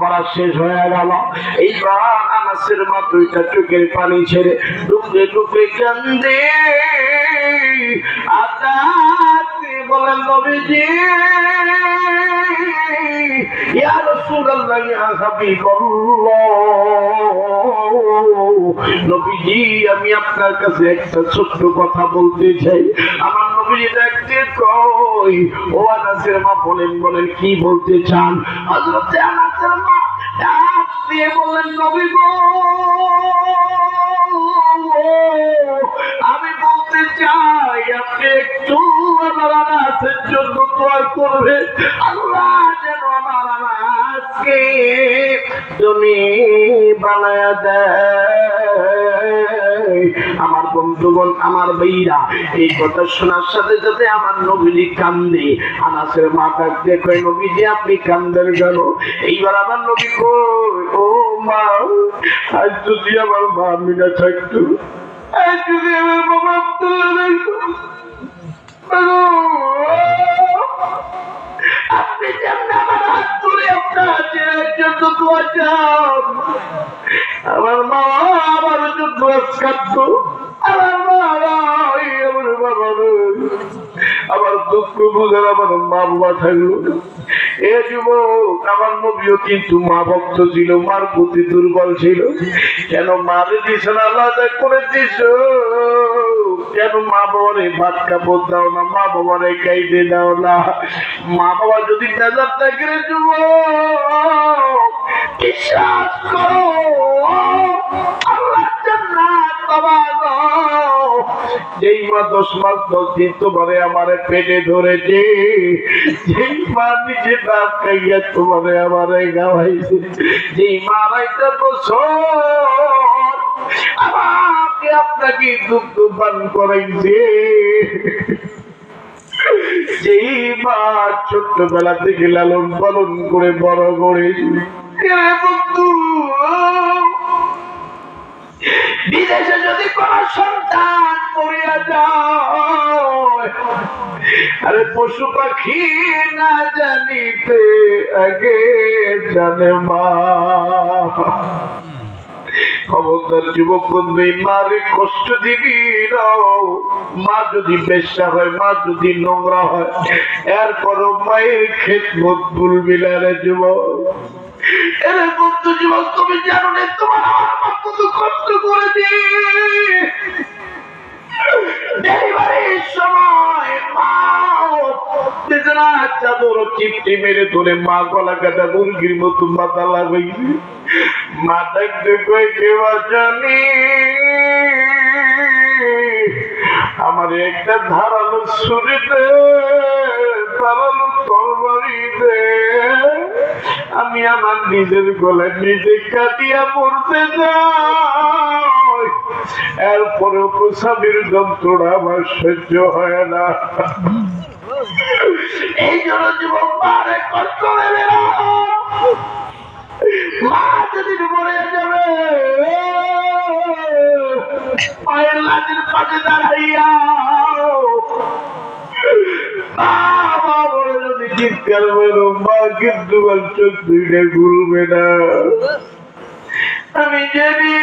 করা শেষ হয়ে গেল আনাসের চোখের পানি ছেড়ে বলেন, নবীজি, ইয়া রাসূলুল্লাহ, ইয়া হাবিবাল্লাহ, নবীজি, আমি আপনার কাছে একটা ছোট্ট কথা বলতে চাই। আমার নবীজি দেখতে কই? ও মা বলেন বলেন, কি বলতে চান? হযরত আনাসের মা দিয়ে নবী গো, আমি বলতে চাই, আপনি একটু আমার আনাসের জন্য দোয়া করবে আল্লাহ আমার বন্ধুগণ, আমার বইরা, এই কথা শোনার সাথে সাথে আমার নবীজি কান্দে। আনাসের মা কাঁদতে কয়, নবীজি, আপনি কান্দের গেল এইবার আমার নবী কই ও মা, আজ যদি আমার মা মিনা থাকতো, আজ যদি আমার বাবা আব্দুল্লাহ আমার মা বাবা থাকল। এ যুবক আমার নবীও কিন্তু মা ভক্ত ছিল, মার প্রতি দুর্বল ছিল। কেন মারে দিস না আলাদা করে দিস কেন মা বাবারে ভাত কাপড় দাও না মা বাবারে খাইতে দাও না। মা বাবা যদি নাজার থাকে রে যুবক, বিশ্বাস করো, আল্লাহ জান্নাত বাবা। যেই মা দশ মাস পেটে ধরেছে, যেই মা নিজে দাঁত খাইয়া গাওয়াইছে যেই আমাকে আপনাকে দুগ্ধ পান করাইছে। যেই মা ছোট্টবেলা থেকে লালন পালন করে বড় করে জানিতে আগে জানে মা খবরদার যুবক বন্ধু মারে কষ্ট দিবি মা যদি বেশ্যা হয়, মা যদি নোংরা হয় এরপরও মায়ের খেত মত ভুলবি না রে যুবক। এরে বন্ধু, যুবক, তুমি জানো না, তোমার আমার কত কষ্ট করে ডেলিভারির চিপটি মেরে ধরে মা গলা কাটা মুরগির মতো মাথা লাগাইছে মা ডাকতে কই কেবা জানি? আমার একটা ধারালো দে ধারালো তরবারি আমি আমার নিজের গলায় নিজে কাটিয়া পড়তে যাই। এরপরে প্রসাবের যন্ত্রণা আমার সহ্য হয় না। এই জন্য মারে কষ্ট দেবে মা যদি মরে যাবে মায়ের লাজের পাশে দাঁড়াইয়া যদি আমি জানি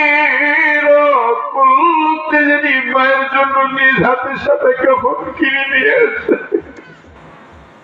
জানি মায়ের জন্য নিজ হাতের সাথে কখন কিনে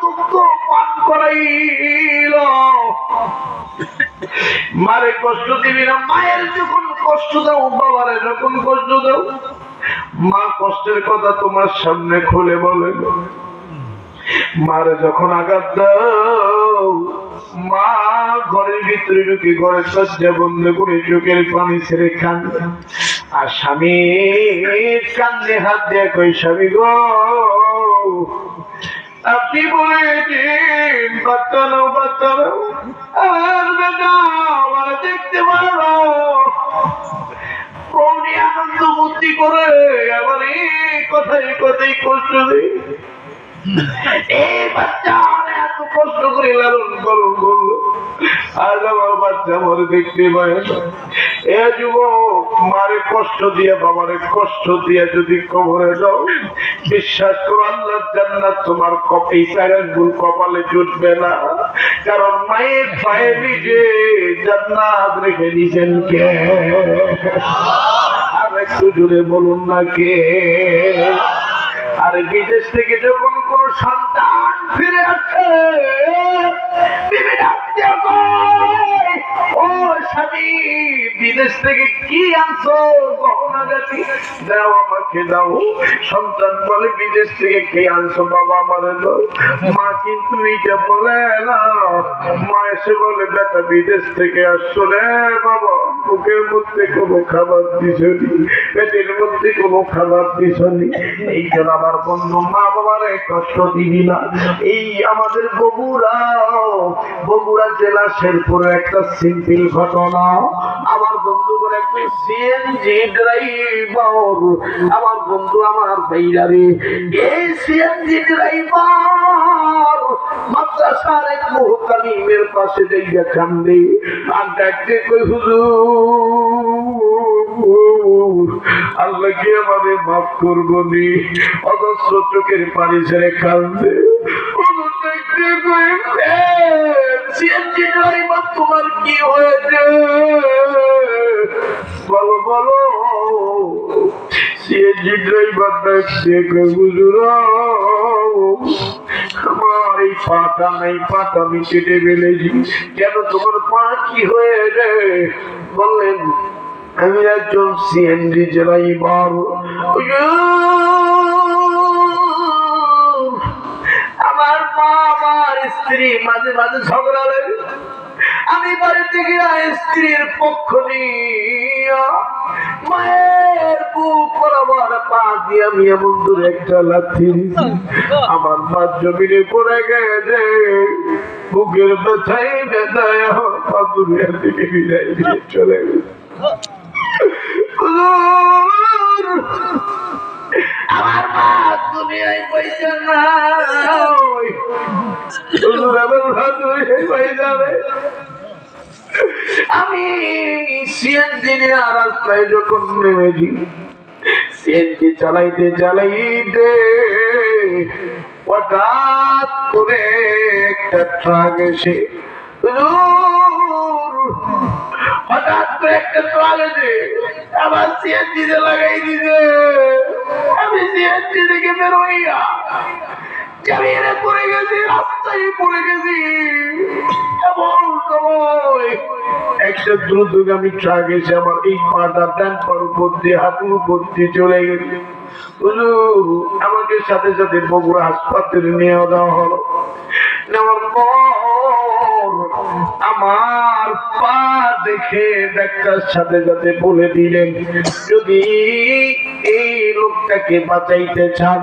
দুগ্ধ পান করাইল। মারে কষ্ট দিবি না, মায়ের যখন কষ্ট দাও, বাবারে যখন কষ্ট দাও, মা কষ্টের কথা তোমার সামনে খুলে বলে। মারে যখন আঘাত দাও, মা ঘরের ভিতরে ঢুকে ঘরের সজ্জা বন্ধ করে চোখের পানি ছেড়ে খান আর স্বামী কান্দে হাত দিয়ে কই স্বামী গো আপনি বলেছেন আমার দেখতে পারো আনন্দ বুদ্ধি করে আমার এই কথাই কথাই কষ্ট দেয় এই বাচ্চা এত কষ্ট করে লালন পালন আজ আমার বাচ্চা আমার দেখতে পায়। এ যুবক কষ্ট বাবারে কষ্ট যদি বিশ্বাস তোমার কপালে জুটবে না। কারণ মায়ের পায়ে নিজে জান্নাত রেখে দিয়েছেন কে? আর একটু জুড়ে বলুন না কে? আর বিদেশ থেকে যখন কোন সন্তান ফিরে আসে বিবি ডাক ও স্বামী, বিদেশ থেকে কি আনছো? দাও আমাকে, দাও। সন্তান বলে বিদেশ থেকে কে আনছো? বাবা আমার মা কিন্তু এইটা বলে না। মা এসে বলে, বেটা, বিদেশ থেকে আসছো রে বাবা। মুখের মধ্যে কোনো খাবার দিছনি পেটের মধ্যে কোনো খাবার দিছনি এই জন্য আমার বন্ধু মা বাবার কষ্ট দিবি না। এই আমাদের বগুড়া বগুড়া জেলা শেরপুরে একটা সিম্পল ঘটনা। আমার বন্ধু করে একটা সিএনজি ড্রাইভার আমার বন্ধু আমার ভাইরারে এই সিএনজি ড্রাইভার মাদ্রাসার এক মুহতালিমের পাশে যাইয়া কান্দে। আর ডাকতে কই হুজুর, আল্লাহ কি আমাদের মাফ করব নি? অজস্র চোখের পানি ছেড়ে কান্দে। তোমার কি হয়েছে বলো বলো সিএনজি ড্রাইভার কই হুজুর আমার এই পাটা নাই পাটা আমি কেটে ফেলেছি তোমার পা কি হয়ে রে বললেন আমি একজন সিএনজি ড্রাইভার স্ত্রী, মাঝে মাঝে ঝগড়া লাগে। আমি বাড়িতে গিয়ে স্ত্রীর পক্ষ নিয়ে মায়ের বুক বরাবর পা দূরে একটা লাথি আমার মা জমিনে পড়ে গেছে। বুকের ব্যথাই ব্যথায় বিদায় দিয়ে চলে গেছে। পয়সা হুজুর, আমার পয়সা আমি সিএনজি নিয়ে রাস্তায় যখন নেমেছি সিএনজি চালাইতে চালাইতে হঠাৎ করে একটা ট্রাক এসে হঠাৎ একটা আমার দ্রুতগামী ট্রাক এসে আমার এই পাটা উপর দিয়ে, হাঁটুর উপর দিয়ে চলে গেছে। আমাকে সাথে সাথে বগুড়া হাসপাতালে নিয়ে দেওয়া হলো। পর আমার পা দেখে ডাক্তার সাথে সাথে বলে দিলেন, যদি এই লোকটাকে বাঁচাইতে চান,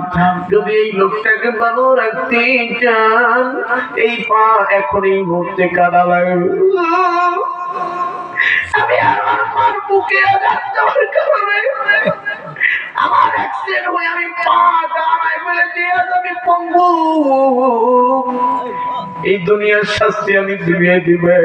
যদি এই লোকটাকে ভালো রাখতে চান, এই পা এখন এই মুহূর্তে কাটা লাগবে বুকে আমার অ্যাক্সিডেন্ট হয়ে আমি পা দাঁড়ায় ফেলে দিয়ে আমি পঙ্গু। এই দুনিয়ার শাস্তি আমি দিবে দিবে।